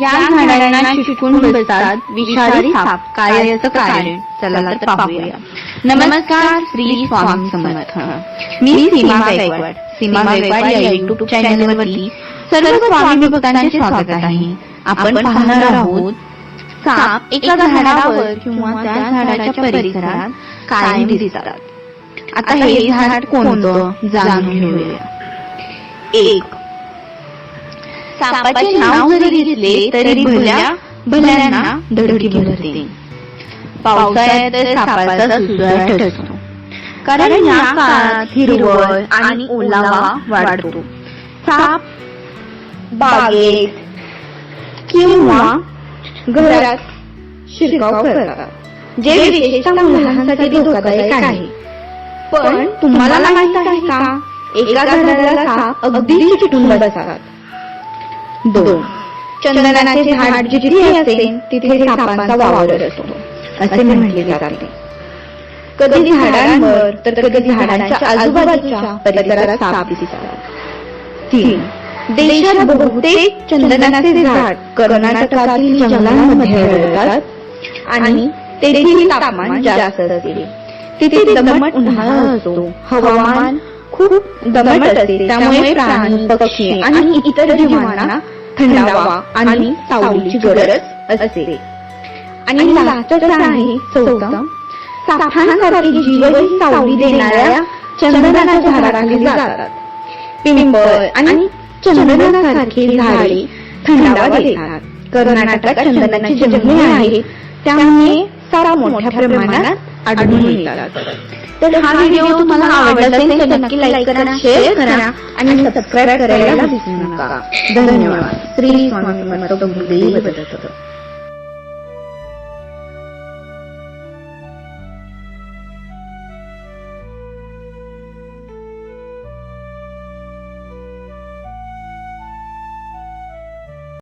या झाडांना चिटकून बसतात विषारी साप काय असं कारण चला तर पाहूया. नमस्कार श्री स्वामी समर्थ. मी सीमा गायकवाड. सीमा गायकवाड या युट्यूब चॅनलवरती सर्व स्वामी भक्तांचे स्वागत आहे. आपण पाहणार आहोत साप एका झाडावर किंवा त्या झाडाच्या परिसरात कायम दिसतात. आता हे झाड कोणतं जाणून घेऊया. एक सापाचे नाव जरी घेतले तरी भल्या भल्यांना धडकी भरते. पावसाळ्यात सापाचा सुसुराट असतो कारण या काळात हिरवळ आणि ओलावा वाढतो. साप बागेत किंवा घरात शिरकाव करतात. जे विशेषतः मुलांसाठी धोकादायक आहे. पण तुम्हाला माहीत आहे का? एका घराला साप अगदी चिटून बसतात. दोन. चंदनाचे झाड जिथे असेल तिथे सापांचा वावर असतो. असे म्हटले जाते. कधी झाडांवर तर कधी झाडांच्या आजूबाजूच्या परिसरात साप दिसतात. तीन. देशात बहुतेक चंदनाचे झाड कर्नाटकातील जंगलांमध्ये आढळतात. आणि तेथील तापमान जास्त असते. तिथे दमट उन्हाळा असतो. हवामान खूप दमट असते. त्यामुळे प्राणी पक्षी आणि इतर जीवांना थंडावा आणि सावलीची गरज असते. आणि लास्टच आहे चौथं. जीवही सावली देणाऱ्या चंदनाच्या झाडाखाली जातात. पिंपळ आणि चंदनासारखी झाडे थंडावा देतात. कर्नाटकात चंदनाची जंगले आहेत. त्यामुळे सारा मोठ्या प्रमाणात आढळून येतात. तर हा व्हिडिओ तुम्हाला आवडला असेल तर नक्की लाईक करा शेअर करा आणि सबस्क्राईब करायला विसरू नका. धन्यवाद. श्री स्वामी समर्थ गुरुदेव दत्त